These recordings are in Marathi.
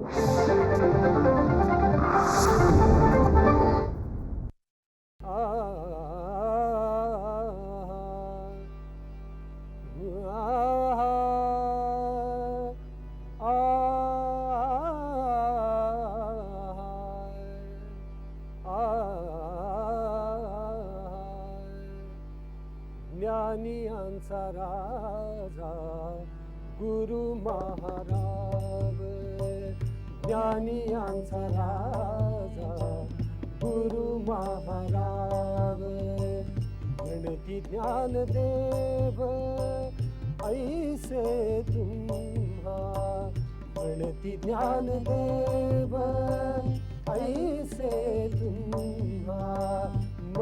ज्ञानियांचा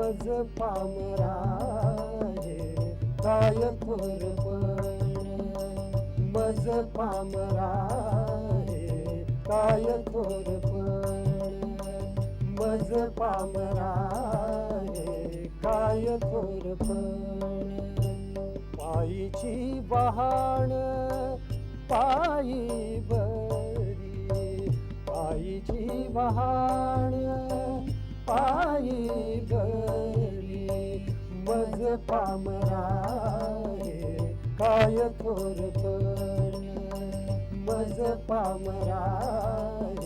मज पामराजे काय थोरपण? मज पामराजे काय थोरपण? मज पामराजे काय थोरपण? पायीची बहाण पायी बरी पायीची बहाण पायी बरी मज पामराय काय थोर मज पामराय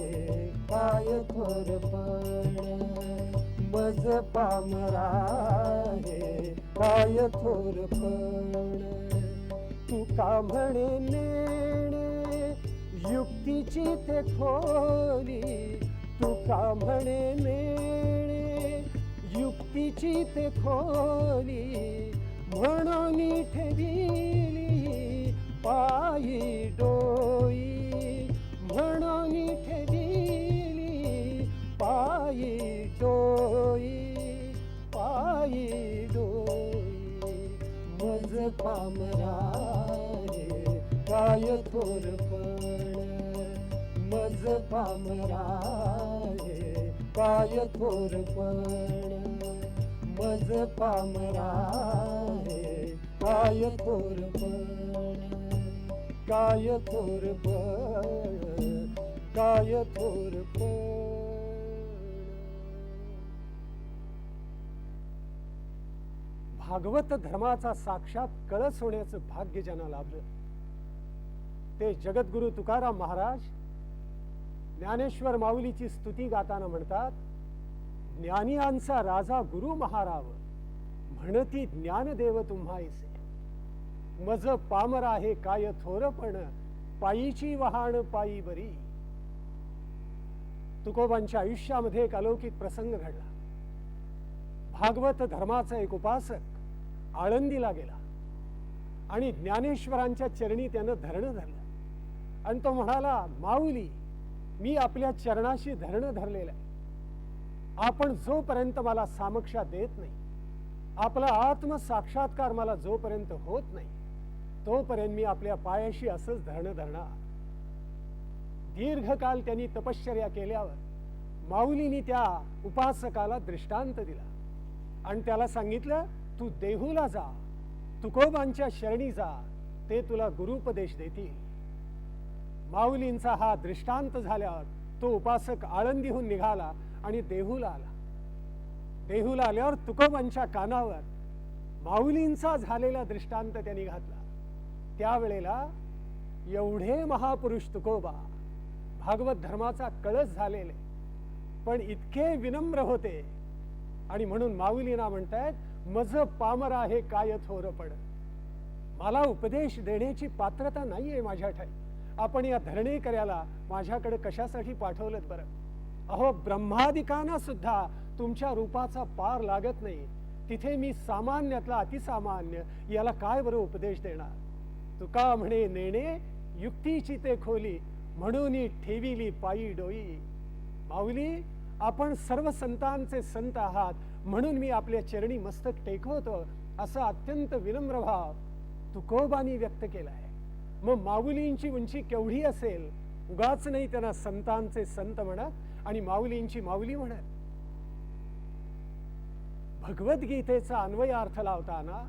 काय थोर मज पामराय काय थोर तू का म्हणे नेणे युक्तीची ते खोली. तुका म्हणे मेळे युक्तीची ते खोली म्हणून ठेविली पायी डोई म्हणून ठेविली पायी डोई पायी डोई मज पामरारे काय थोरपण मज पामरा काय थोरपण मज पामरारे काय थोरपण काय थोरपण काय थोरपण भागवत धर्माचा साक्षात कळस होण्याचं भाग्य ज्यांना लाभलं. ते जगद्गुरु तुकाराम महाराज ज्ञानेश्वर माऊलीची स्तुती गाताना म्हणतात ज्ञानियांचा राजा गुरु महाराव म्हणती ज्ञानदेव तुम्हायसे मज पामर आहे काय थोरपण पायीची वहाण पायी बरी. तुकोबांच्या आयुष्यामध्ये एक अलौकिक प्रसंग घडला. भागवत धर्माचा एक उपासक आळंदीला गेला आणि ज्ञानेश्वरांच्या चरणी त्यानं धरणं धरलं. आणि तो म्हणाला माऊली मी आपल्या चरणाशी धरणं धरलेलं आहे. आपण जोपर्यंत मला सामक्षा देत नाही आपला आत्मसाक्षात्कार मला जोपर्यंत होत नाही तोपर्यंत मी आपल्या पायाशी असंच धरणं धरणार. दीर्घकाल त्यांनी तपश्चर्या केल्यावर माऊलीनी त्या उपासकाला दृष्टांत दिला आणि त्याला सांगितलं तू देहूला जा तुकोबांच्या शरणी जा ते तुला गुरुपदेश देतील. माऊलींचा हा दृष्टांत झाल्यावर तो उपासक आळंदीहून निघाला आणि देहूला आला. देहूला आल्यावर तुकोबांच्या कानावर माऊलींचा झालेला दृष्टांत त्यांनी घातला. त्यावेळेला एवढे महापुरुष तुकोबा भागवत धर्माचा कळस झालेले पण इतके विनम्र होते. आणि म्हणून माऊलीना म्हणतायत मज पामर आहे काय थोरपण मला उपदेश देण्याची पात्रता नाहीये माझ्या ठाई आपण या धरणेकऱ्याला माझ्याकडे कशासाठी पाठवलं बरं? अहो ब्रह्मादिकांना सुद्धा तुमच्या रूपाचा पार लागत नाही. तिथे मी सामान्यातला अतिसामान्य याला काय बरं उपदेश देणार? तुका म्हणे नेणे युक्तीची ते खोली म्हणून ठेविली पायी डोई. माऊली आपण सर्व संतांचे संत आहात म्हणून मी आपल्या चरणी मस्तक टेकवतो असा अत्यंत विनम्र भाव तुकोबानी व्यक्त केलाय. मग माऊलींची उंची केवढी असेल उगाच नाही त्यांना संतांचे संत म्हणत आणि माऊलींची माऊली म्हणत. भगवद्गीतेचा अन्वय अर्थ लावताना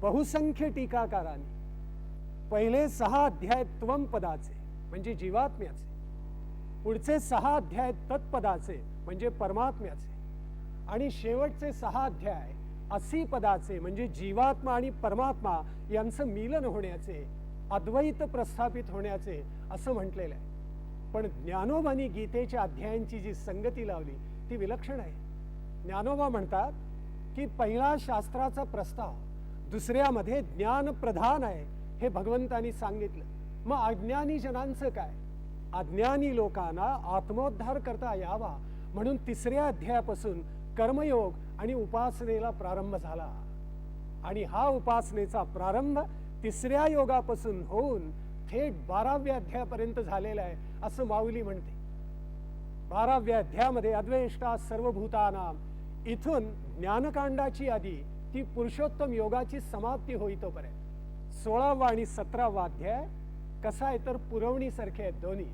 बहुसंख्य टीकाकारांनी पहिले सहा अध्याय त्वम पदाचे म्हणजे जीवात्म्याचे पुढचे सहा अध्याय तत्पदाचे म्हणजे परमात्म्याचे आणि शेवटचे सहा अध्याय असी पदाचे म्हणजे जीवात्मा आणि परमात्मा यांचं मिलन होण्याचे अद्वैत प्रस्थापित होण्याचे असं म्हटलेलं आहे. पण ज्ञानोबानी गीतेच्या अध्यायांची जी संगती लावली ती विलक्षण आहे. ज्ञानोबा म्हणतात की पहिला शास्त्राचा प्रस्ताव दुसऱ्यामध्ये ज्ञान प्रधान आहे हे भगवंतानी सांगितलं. मग अज्ञानी जनांचं काय? अज्ञानी लोकांना आत्मोद्धार करता यावा म्हणून तिसऱ्या अध्यायापासून कर्मयोग आणि उपासनेला प्रारंभ झाला. आणि हा उपासनेचा प्रारंभ तिसऱ्या योगापासून होऊन थेट बाराव्या अध्यायापर्यंत झालेला आहे असं माऊली म्हणते. बाराव्या अध्यायामध्ये अद्वेष्टा सर्वभूतानाम इथून ज्ञानकांडाची आधी ती पुरुषोत्तम योगाची समाप्ती होईतोपर्यंत सोळावा आणि सतरावा अध्याय कसा आहे तर पुरवणीसारखे आहेत दोन्ही.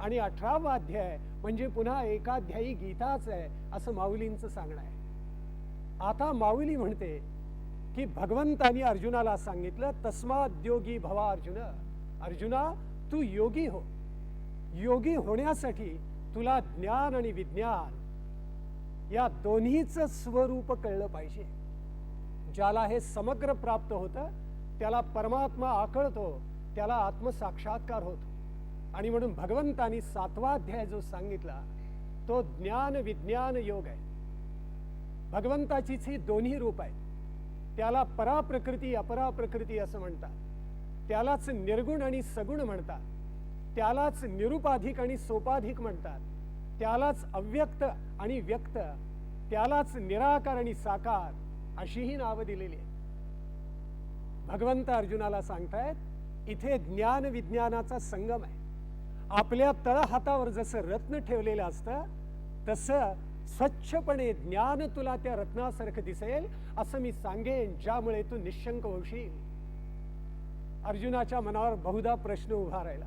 आणि अठरावा अध्याय म्हणजे पुन्हा एकाध्यायी गीताच आहे असं माऊलींचं सांगणं आहे. आता माऊली म्हणते की भगवंतानी अर्जुनाला सांगितलं तस्माद्योगी भवा अर्जुन. अर्जुना तू योगी हो. योगी होण्यासाठी तुला ज्ञान आणि विज्ञान या दोन्हीचं स्वरूप कळलं पाहिजे. ज्याला हे समग्र प्राप्त होतं त्याला परमात्मा आकळतो त्याला आत्मसाक्षात्कार होतो. आणि म्हणून भगवंतानी सातवा अध्याय जो सांगितला तो ज्ञान विज्ञान योग आहे. भगवंताचीच ही दोन्ही रूप आहेत. त्याला पराप्रकृती अपराप्रकृती असं म्हणतात. त्यालाच निर्गुण आणि सगुण म्हणतात. त्यालाच निरुपाधिक आणि सोपाधिक म्हणतात. त्यालाच अव्यक्त आणि व्यक्त. त्यालाच निराकार आणि साकार अशीही नावं दिलेली आहेत. भगवंत अर्जुनाला सांगतायत इथे ज्ञान विज्ञानाचा संगम आहे. आपल्या तळहातावर जसं रत्न ठेवलेलं असतं तसं स्वच्छपणे ज्ञान तुला त्या रत्नासारखं दिसेल असं मी सांगेन ज्यामुळे तू निशंक होशील. अर्जुनाच्या मनावर बहुधा प्रश्न उभा राहिला.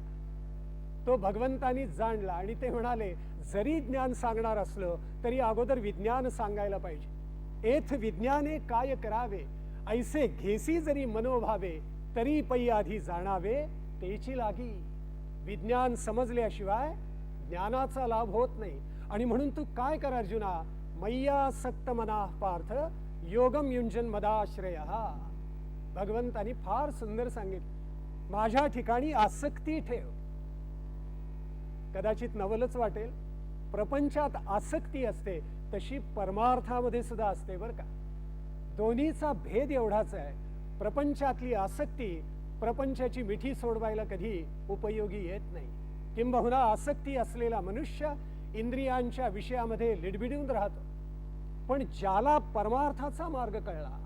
तो भगवंतानी जाणला आणि ते म्हणाले जरी ज्ञान सांगणार असलं तरी अगोदर विज्ञान सांगायला पाहिजे. एथ विज्ञाने काय करावे? ऐसे घेसी जरी मनोभावे तरी पै आधी जाणावे तेची लागी. विज्ञान समजल्याशिवाय ज्ञानाचा लाभ होत नाही. आणि म्हणून तू काय कर अर्जुना? मैया सक्त मना पार्थ योगम युंजन मदाश्रय भगवंतानी फार सुंदर सांगितलं. माझ्या ठिकाणी आसक्ती ठेव. कदाचित नवलच वाटेल. प्रपंचात आसक्ती असते तशी परमार्थामध्ये सुद्धा असते बरं का. दोन्हीचा भेद एवढाच आहे. प्रपंचातली आसक्ती प्रपंचाची मिठी सोडवायला कधी उपयोगी येत नाही. किंबहुना आसक्ती असलेला मनुष्य इंद्रियांच्या विषयामध्ये लिडबिडून राहतो. पण ज्याला परमार्थाचा मार्ग कळला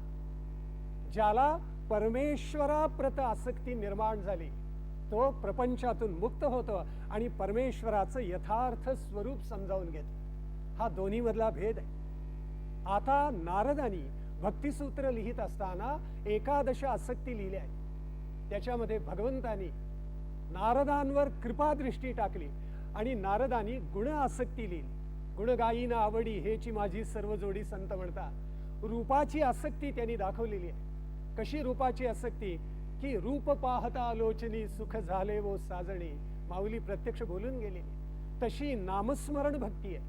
ज्याला परमेश्वराप्रत आसक्ती निर्माण झाली तो प्रपंचातून मुक्त होतो आणि परमेश्वराचं यथार्थ स्वरूप समजावून घेतो. हा दोन्हीमधला भेद आहे. आता नारदानी भक्तिसूत्र लिहित असताना एकादश आसक्ती लिहिल्या आहेत त्याच्यामध्ये भगवंतानी नारदांवर कृपादृष्टी टाकली. आणि नारदानी गुण आसक्ती लिहिली. गुणगायीन आवडी हेची माझी सर्व जोडी संत म्हणतात. रूपाची आसक्ती त्यांनी दाखवलेली आहे. कशी रूपाची आसक्ती? की रूप पाहता आलोचनी सुख झाले वो साजणे. माऊली प्रत्यक्ष बोलून गेलेली तशी नामस्मरण भक्ती आहे.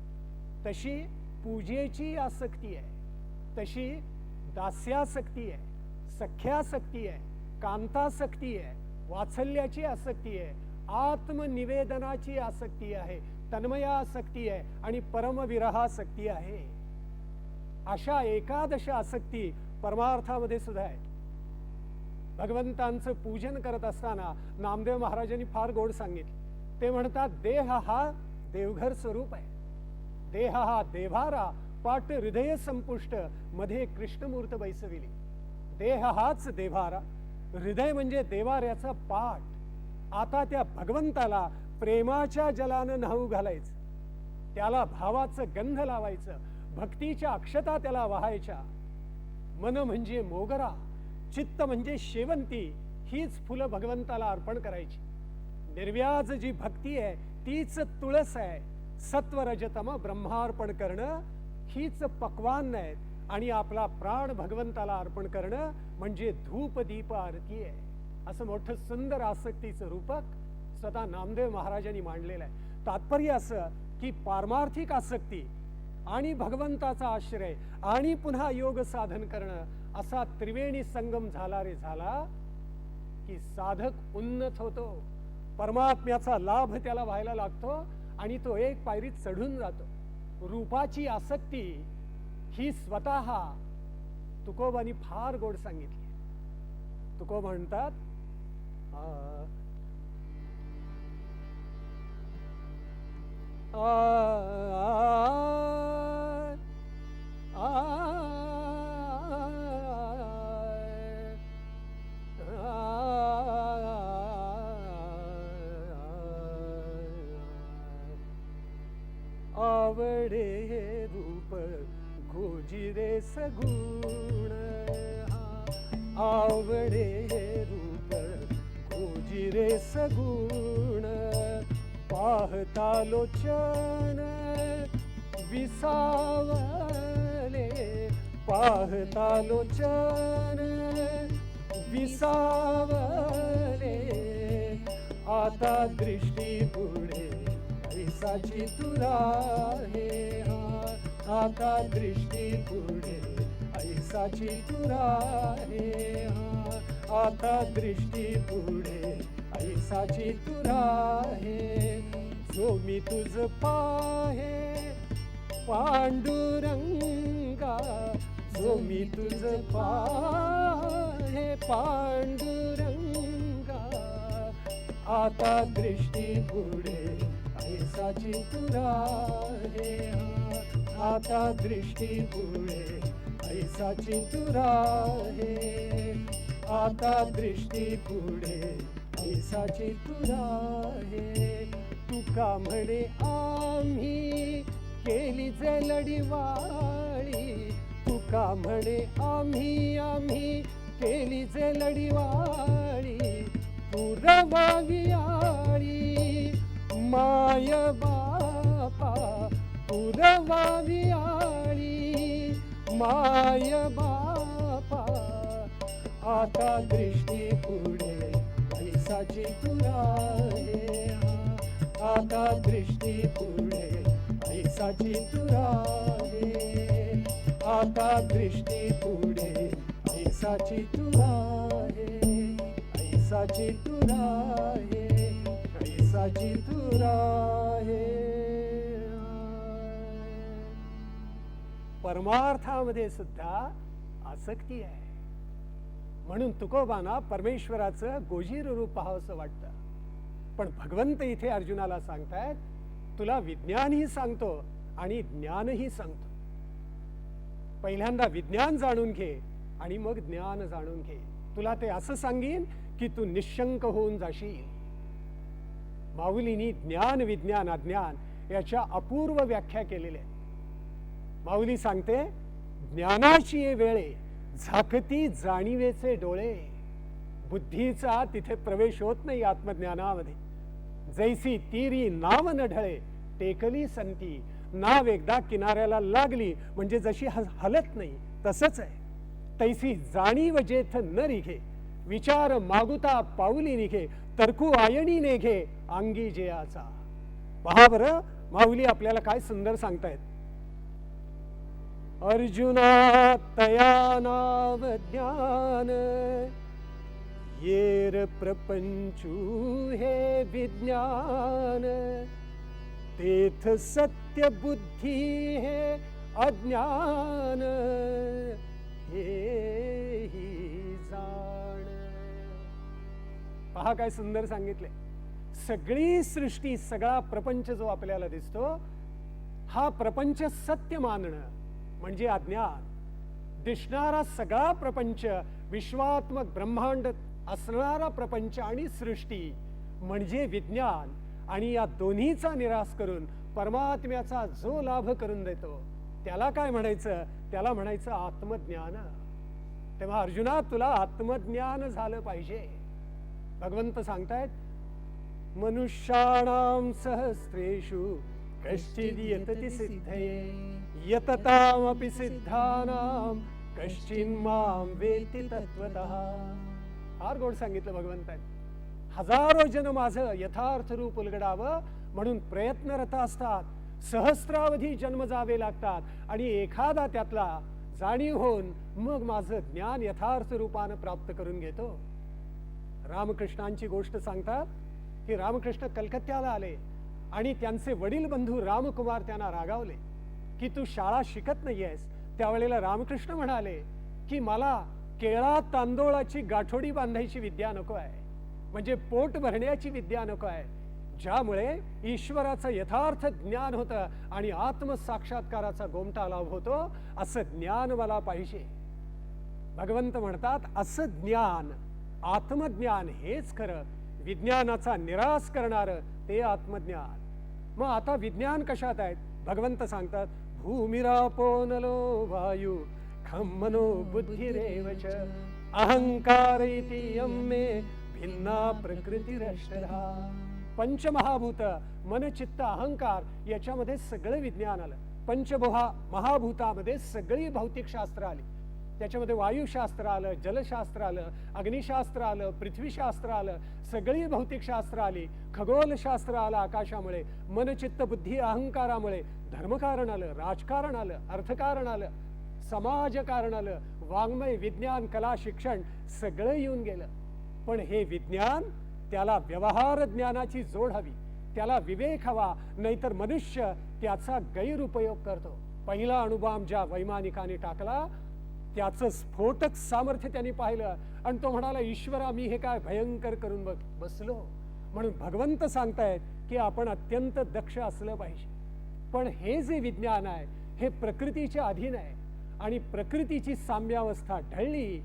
तशी पूजेची आसक्ती आहे. तशी दास्यासक्ती आहे. सख्यासक्ती आहे. कांतासक्ती आहे. वात्सल्याची आसक्ती आहे. आत्मनिवेदनाची आसक्ती आहे तन्मयासक्ती आहे आणि परमविरहासक्ती आहे. अशा एकादश आसक्ती परमार्थामध्ये सुद्धा आहे भगवंतांचं पूजन करत असताना नामदेव महाराजांनी फार गोड सांगितले. ते म्हणतात देह हा देवघर स्वरूप आहे. देह हा देवारा पाट हृदय संपुष्टमध्ये कृष्णमूर्त बैसविली. देह हाच देवारा हृदय म्हणजे देवाऱ्याचा पाठ. आता त्या भगवंताला प्रेमाच्या जलानं न्हाऊ घालायचं. त्याला भावाचं गंध लावायचं. भक्तीच्या अक्षता त्याला वाहायच्या. मन म्हणजे मोगरा चित्त म्हणजे शेवंती हीच फुलं भगवंताला अर्पण करायची. निर्व्याज जी भक्ती आहे तीच तुळस आहे. सत्वरजतम ब्रह्मार्पण करणं हीच पक्वान आहे. आणि आपला प्राण भगवंताला अर्पण करणं म्हणजे धूप दीप आरती आहे. असं मोठं सुंदर आसक्तीचं रूपक स्वतः नामदेव महाराजांनी मांडलेलं आहे. तात्पर्य असं की पारमार्थिक आसक्ती आणि भगवंताचा आश्रय आणि पुन्हा योग साधन करणं असा त्रिवेणी संगम झाला रे झाला की साधक उन्नत होतो. परमात्म्याचा लाभ त्याला व्हायला लागतो आणि तो एक पायरीत चढून जातो. रूपाची आसक्ती ही स्वतः तुकोबानी फार गोड सांगितली. तुको म्हणतात आ, आवडे रूप गोजिरे सगुण. आवडे रूप सगुण पाहता लोचन विसावले. पाहता लोचन विसावले. आता दृष्टी पुढे ऐसाची तुरा हे. आता दृष्टी पुढे ऐसाची तुरा हे. आता दृष्टी पुढे माझी तुरा हे जो मी तुझ पाहे. पांडुरंगा जो मी तुझ पाहे. पांडुरंगा आता दृष्टी पुढे ऐसाची तुराहे आता दृष्टी पुढे ऐसाची तुराहे आता दृष्टी पुढे ऐसाची तुला हे तुका म्हणे आम्ही केलीच लढीवाळी तुका म्हणे आम्ही आम्ही केलीच लढीवाळी पुरवावी आळी माय बापा. पुरवावी आळी माय बापा. आता दृष्टी पुढे ऐसाची तुरा हे. आता दृष्टी पुढे. ऐसाची तुरा हे आता दृष्टी पुढे. ऐसाची तुरा हे ऐसाची तुरा हे ऐसाची तुरा हे परमार्थामध्ये सुद्धा आसक्ती आहे. म्हणून तुकोबांना परमेश्वराचं गोजीर रूप पाहावंसं वाटतं. पण भगवंत इथे अर्जुनाला सांगतायत तुला विज्ञानही सांगतो आणि ज्ञानही सांगतो. पहिल्यांदा विज्ञान जाणून घे आणि मग ज्ञान जाणून घे. तुला ते असं सांगेन की तू निशंक होऊन जाशील. माऊलीनी ज्ञान विज्ञान अज्ञान याच्या अपूर्व व्याख्या केलेल्या माऊली सांगते ज्ञानाची वेळ वेळे झाकती जाणीवेचे डोळे. बुद्धीचा तिथे प्रवेश होत नाही आत्मज्ञानामध्ये. जैसी तीरी नाव न ढळे टेकली संती. नाव एकदा किनाऱ्याला लागली म्हणजे जशी हलत नाही तसंच आहे. तैसी जाणीव जेथ न रिघे. विचार मागुता पाऊली निघे तरकू आयणी नेघे अंगी जेयाचा. पहा बरं माऊली आपल्याला काय सुंदर सांगतायत. अर्जुना तया नाव ज्ञान येर प्रपंचू हे विज्ञान। तेथ सत्य बुद्धी हे अज्ञान। हे ही जाण। पहा काय सुंदर सांगितले. सगळी सृष्टी सगळा प्रपंच जो आपल्याला दिसतो हा प्रपंच सत्य मानणं. म्हणजे अज्ञान दिसणारा सगळा प्रपंच विश्वात्मक ब्रह्मांड असणारा प्रपंच आणि सृष्टी म्हणजे विज्ञान आणि या दोन्हीचा निराश करून परमात्म्याचा जो लाभ करून देतो त्याला काय म्हणायचं? त्याला म्हणायचं आत्मज्ञान. तेव्हा अर्जुना तुला आत्मज्ञान झालं पाहिजे. भगवंत सांगतायत मनुष्याणाम सहस्रेषु कश्चिद यतति सिद्धये। यततामपि सिद्धानाम। कश्चिन माम वेति तत्वतः फार गोड सांगितलं भगवंतांनी हजारो जन माझं यथार्थ रूप उलगडावं म्हणून प्रयत्नरत असतात. सहस्रावधी जन्म जावे लागतात. आणि एखादा त्यातला जाणीव होऊन मग माझं ज्ञान यथार्थ रूपानं प्राप्त करून घेतो. रामकृष्णांची गोष्ट सांगतात की रामकृष्ण कलकत्त्याला आले. आणि त्यांचे वडील बंधू रामकुमार त्यांना रागावले की तू शाळा शिकत नाहीयेस. त्यावेळेला रामकृष्ण म्हणाले की मला केळा तांदूळाची गाठोडी बांधायची विद्या नको आहे. म्हणजे पोट भरण्याची विद्या नको आहे. ज्यामुळे ईश्वराचं यथार्थ ज्ञान होतं आणि आत्मसाक्षात्काराचा गोमटा लाभ होतो असं ज्ञान मला पाहिजे. भगवंत म्हणतात असं ज्ञान आत्मज्ञान हेच खरं. विज्ञानाचा निराश करणारं ते आत्मज्ञान. मग आता विज्ञान कशात आहेत? भगवंत सांगतात भूमिरापोनलो वायू खम्मनो बुद्धिरेवच अहंकार इति यम्मे भिन्ना प्रकृतीरष्टधा. पंचमहाभूत मन चित्त अहंकार याच्यामध्ये सगळं विज्ञान आलं. पंचभुहा महाभूतामध्ये सगळी भौतिक शास्त्र आली. त्याच्यामध्ये वायुशास्त्र आलं जलशास्त्र आलं अग्निशास्त्र आलं पृथ्वीशास्त्र आलं सगळी भौतिकशास्त्र आली. खगोलशास्त्र आलं आकाशामुळे मनचित्त बुद्धी अहंकारामुळे. धर्मकारण आलं राजकारण आलं अर्थकारण आलं समाजकारण आलं वाङ्मय विज्ञान कला शिक्षण सगळं येऊन गेलं. पण हे विज्ञान त्याला व्यवहार ज्ञानाची जोड हवी. त्याला विवेक हवा नाहीतर मनुष्य त्याचा गैरउपयोग करतो. पहिला अणुबाम ज्या वैमानिकाने टाकला त्याचं स्फोटक सामर्थ्य त्यांनी पाहिलं. आणि तो म्हणाला ईश्वरा मी हे काय भयंकर करून बघ बसलो. म्हणून भगवंत सांगतायत की आपण अत्यंत दक्ष असलं पाहिजे. पण हे जे विज्ञान आहे हे प्रकृतीच्या अधीन आहे. आणि प्रकृतीची साम्यावस्था ढळली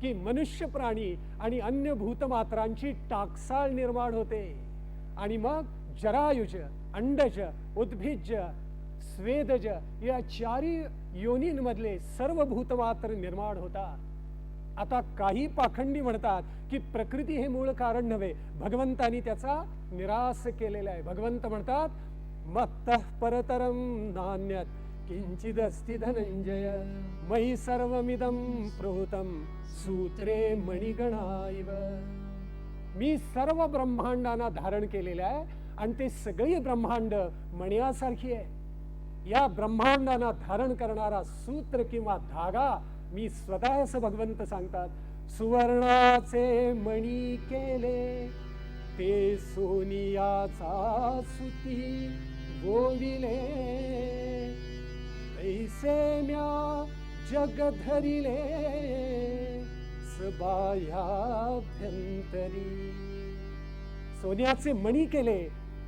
की मनुष्य प्राणी आणि अन्य भूतमात्रांची टाकसाळ निर्माण होते. आणि मग जरायुज अंडज उद्भिज स्वेदज या चारी योनींमधले सर्व भूतमात्र निर्माण होतात आता काही पाखंडी म्हणतात की प्रकृती हे मूळ कारण नव्हे. भगवंतानी त्याचा निराश केलेला आहे. भगवंत म्हणतात मत्त परतरम नान्यत किंचिदस्ति धनंजय मयि सर्वमिदं प्रोतम सूत्रे मणिगणाईव मी सर्व ब्रह्मांडांना धारण केलेलं आहे आणि ते सगळी ब्रह्मांड मण्यासारखी आहे. या ब्रह्मांडांना धारण करणारा सूत्र किंवा धागा मी स्वतः असं भगवंत सांगतात सुवर्णाचे मणी केले ते सोनियाचा सुती गोविले ऐसे म्या जग धरिले सबायाभ्यंतरी सोन्याचे मणी केले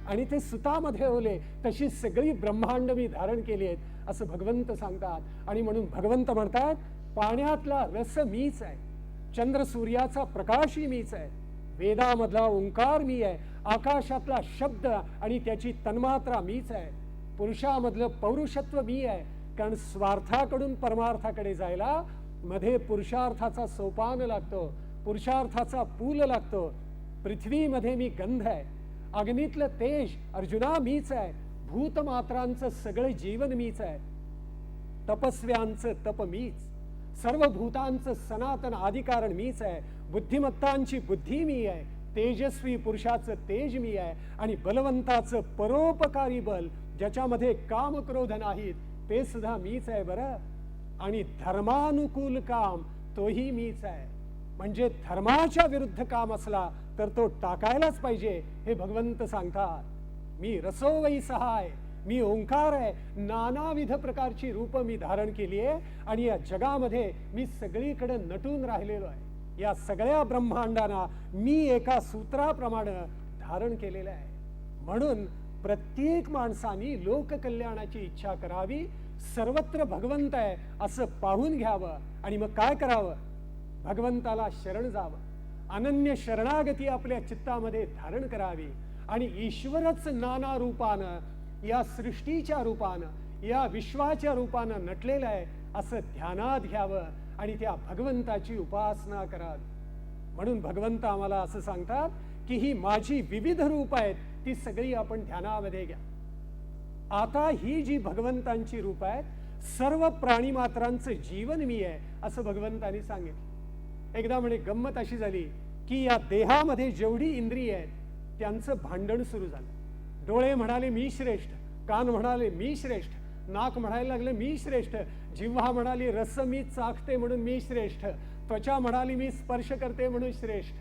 आणि ते सुतामध्ये ओले तशी सगळी ब्रह्मांड मी धारण केली आहेत असं भगवंत सांगतात. आणि म्हणून भगवंत म्हणतात पाण्यातला रस मीच आहे चंद्र सूर्याचा प्रकाशही मीच आहे वेदामधला ओंकार मी आहे आकाशातला शब्द आणि त्याची तन्मात्रा मीच आहे पुरुषामधलं पौरुषत्व मी आहे कारण स्वार्थाकडून परमार्थाकडे जायला मध्ये पुरुषार्थाचा सोपान लागतो पुरुषार्थाचा पूल लागतो पृथ्वीमध्ये मी गंध आहे. अग्नीतलं तेज अर्जुना मीच आहे. भूतमात्रांचं सगळं जीवन मीच आहे. तपस्व्यांचं तप मीच. सर्व भूतांचं सनातन आदिकारण मीच आहे. बुद्धिमत्तांची बुद्धी मी आहे. तेजस्वी पुरुषाचं तेज मी आहे. आणि बलवंताचं परोपकारी बल ज्याच्यामध्ये काम क्रोध नाहीत ते सुद्धा मीच आहे बरं. आणि धर्मानुकूल काम तोही मीच आहे. म्हणजे धर्माच्या विरुद्ध काम असला तर तो टाकायलाच पाहिजे हे भगवंत सांगतात. मी रसोवई सहाय मी ओंकार आहे नानाविध प्रकारची रूप मी धारण केली आहे आणि या जगामध्ये मी सगळीकडे नटून राहिलेलो आहे. या सगळ्या ब्रह्मांडांना मी एका सूत्राप्रमाणे धारण केलेलं आहे. म्हणून प्रत्येक माणसाने लोककल्याणाची इच्छा करावी सर्वत्र भगवंत आहे असं पाहून घ्यावं आणि मग काय करावं? भगवंताला शरण जावं. अनन्य शरणागती आपल्या चित्तामध्ये धारण करावी. आणि ईश्वरच नाना रूपानं या सृष्टीच्या रूपानं या विश्वाच्या रूपानं नटलेलं आहे असं ध्यानात घ्यावं आणि त्या भगवंताची उपासना करावी. म्हणून भगवंत आम्हाला असं सांगतात की ही माझी विविध रूप आहेत ती सगळी आपण ध्यानामध्ये घ्या. आता ही जी भगवंतांची रूप आहेत सर्व प्राणीमात्रांचं जीवन मी आहे असं भगवंतांनी सांगितलं. एकदा म्हणे गंमत अशी झाली की या देहामध्ये जेवढी इंद्रिय आहेत त्यांचं भांडण सुरू झालं. डोळे म्हणाले मी श्रेष्ठ. कान म्हणाले मी श्रेष्ठ. नाक म्हणायला लागले मी श्रेष्ठ. जिव्हा म्हणाली रस मी चाखते म्हणून मी श्रेष्ठ. त्वचा म्हणाली मी स्पर्श करते म्हणून श्रेष्ठ.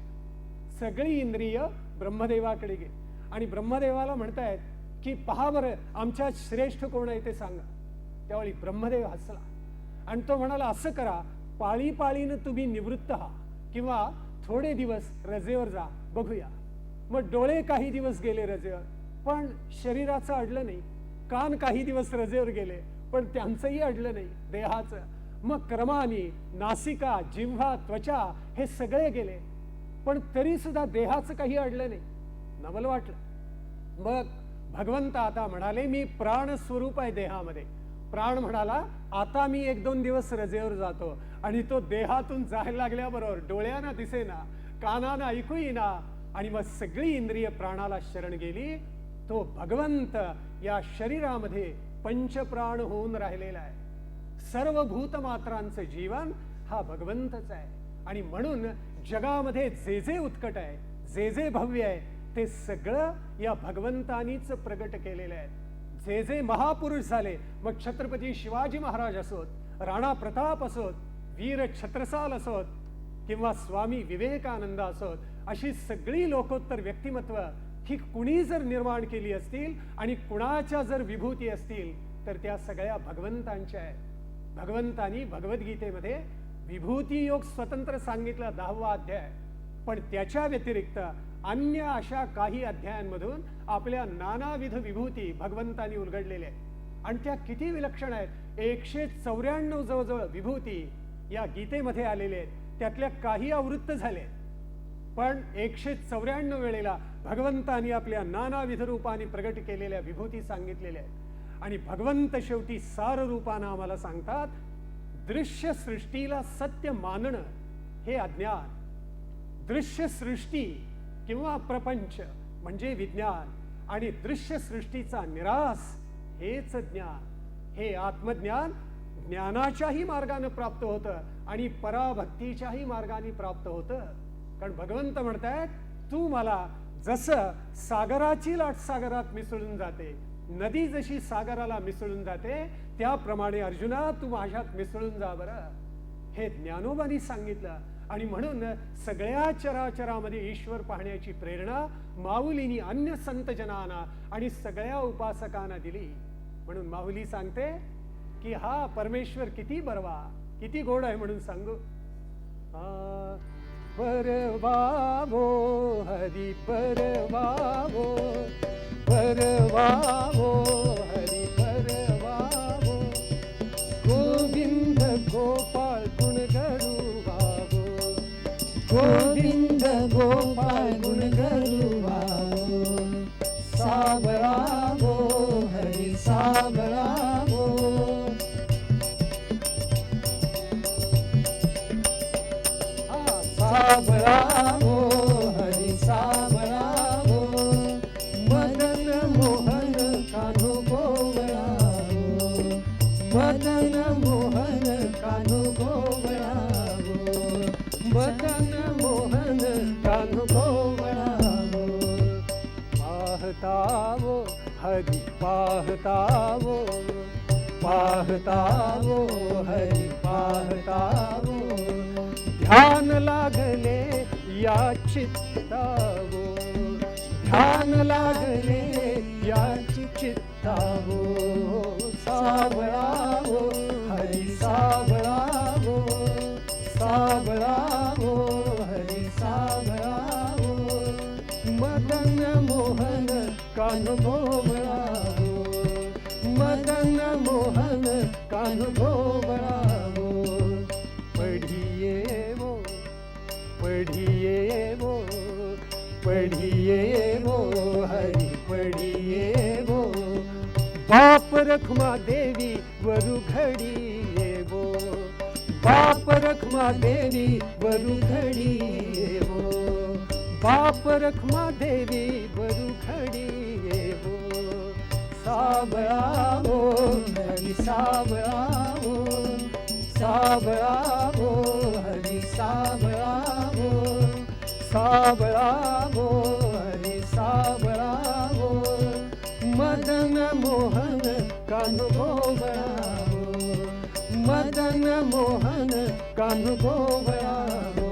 सगळी इंद्रिय ब्रह्मदेवाकडे गेली. आणि ब्रह्मदेवाला म्हणतायत की पहा बरं आमच्या श्रेष्ठ कोण आहे ते सांगा. त्यावेळी ब्रह्मदेव हसला. आणि तो म्हणाला असं करा पाळी पाळीनं तुम्ही निवृत्त हा किंवा थोडे दिवस रजेवर जा बघूया. मग डोळे काही दिवस गेले रजेवर पण शरीराचं अडलं नाही. कान काही दिवस रजेवर गेले पण त्यांचंही अडलं नाही देहाचं. मग क्रमाने नासिका जिव्हा त्वचा हे सगळे गेले पण तरी सुद्धा देहाचं काही अडलं नाही. नवल वाटलं. मग भगवंत आता म्हणाले मी प्राण स्वरूप आहे देहामध्ये. प्राण म्हणाला आता मी एक दोन दिवस रजेवर जातो. आणि तो देहातून जायला लागल्याबरोबर डोळ्यांना दिसेना कानानं ऐकू येईना आणि मग सगळी इंद्रिय प्राणाला शरण गेली. तो भगवंत या शरीरामध्ये पंचप्राण होऊन राहिलेला आहे. सर्व भूतमात्रांचं जीवन हा भगवंतच आहे. आणि म्हणून जगामध्ये जे जे उत्कट आहे जे जे भव्य आहे ते सगळं या भगवंतानीच प्रगट केलेलं आहे. जे जे महापुरुष झाले मग छत्रपती शिवाजी महाराज असोत राणा प्रताप असोत वीर छत्रसाल असोत किंवा स्वामी विवेकानंद असोत अशी सगळी लोकोत्तर व्यक्तिमत्व ही कुणी जर निर्माण केली असतील आणि कुणाच्या जर विभूती असतील तर त्या सगळ्या भगवंतांच्या आहेत. भगवंतानी भगवद्गीतेमध्ये विभूती योग स्वतंत्र सांगितला दहावा अध्याय. पण त्याच्या व्यतिरिक्त अन्य अशा काही अध्यायांमधून आपल्या नानाविध विभूती भगवंतांनी उलगडलेल्या आहेत. आणि त्या किती विलक्षण आहेत. एकशे चौऱ्याण्णव जवळजवळ विभूती या गीतेमध्ये आलेले आहेत. त्यातल्या काही आवृत्त झाले. पण एकशे चौऱ्याण्णव वेळेला भगवंतानी आपल्या नानाविध रूपाने प्रगट केलेल्या विभूती सांगितलेल्या आहेत. आणि भगवंत शेवटी सार रूपानं आम्हाला सांगतात दृश्य सृष्टीला सत्य मानणं हे अज्ञान. दृश्य सृष्टी किंवा प्रपंच म्हणजे विज्ञान. आणि दृश्य सृष्टीचा निरास हेच ज्ञान. हे आत्मज्ञान ज्ञानाच्याही मार्गाने प्राप्त होतं आणि पराभक्तीच्याही मार्गाने प्राप्त होतं. कारण भगवंत म्हणतायत तू मला जसं सागराची लाट सागरात मिसळून जाते नदी जशी सागराला मिसळून जाते त्याप्रमाणे अर्जुना तू माझ्यात मिसळून जा बरं. हे ज्ञानोबानी सांगितलं आणि म्हणून सगळ्या चराचरामध्ये ईश्वर पाहण्याची प्रेरणा माऊलीनी अन्य संतजनांना आणि सगळ्या उपासकांना दिली. म्हणून माऊली सांगते की हा परमेश्वर किती बरवा किती गोड आहे म्हणून सांगू? आ, परवावो हरी परवावो परवावो हरी परवावो सावळावो हरी सावळावो मदन मोहन कान्हो गोवळावो मदन मोहन कान्हो गोवळावो मदन मोहन कान्हो गोवळावो पाहतावो हरी पाहतावो पाहतावो हरी पाहतावो ध्यान लागले या चित्तावो ध्यान लागले या चित्तावो सावळावो हरी सावळावो. सावळावो हरी सावळावो. मदन मोहन कान बाप रखमा देवी वरु घडी वो बाप रखमा देवी वरु घडी वो बाप रखमा देवी वरु घडी वो सावळावो हरी सावळावो सावळावो हरी सावळावो सावळावो हरी सावळावो मदन मोहन कानु गोवळा हो मदन मोहन कानु गोवळा हो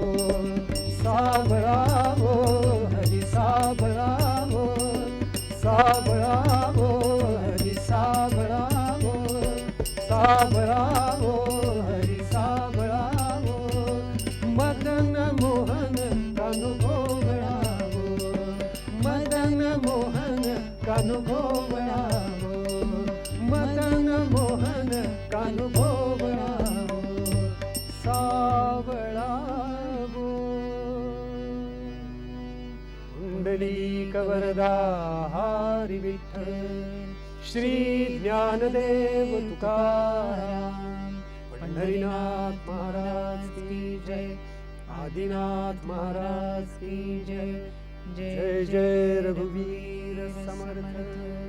साबळा हो हरि साबळा हो साबळा हो हरी साबळा हो श्री ज्ञानदेव तुकाराम पंढरीनाथ महाराज की जय आदिनाथ महाराज की जय जय जय रघुवीर समर्थ।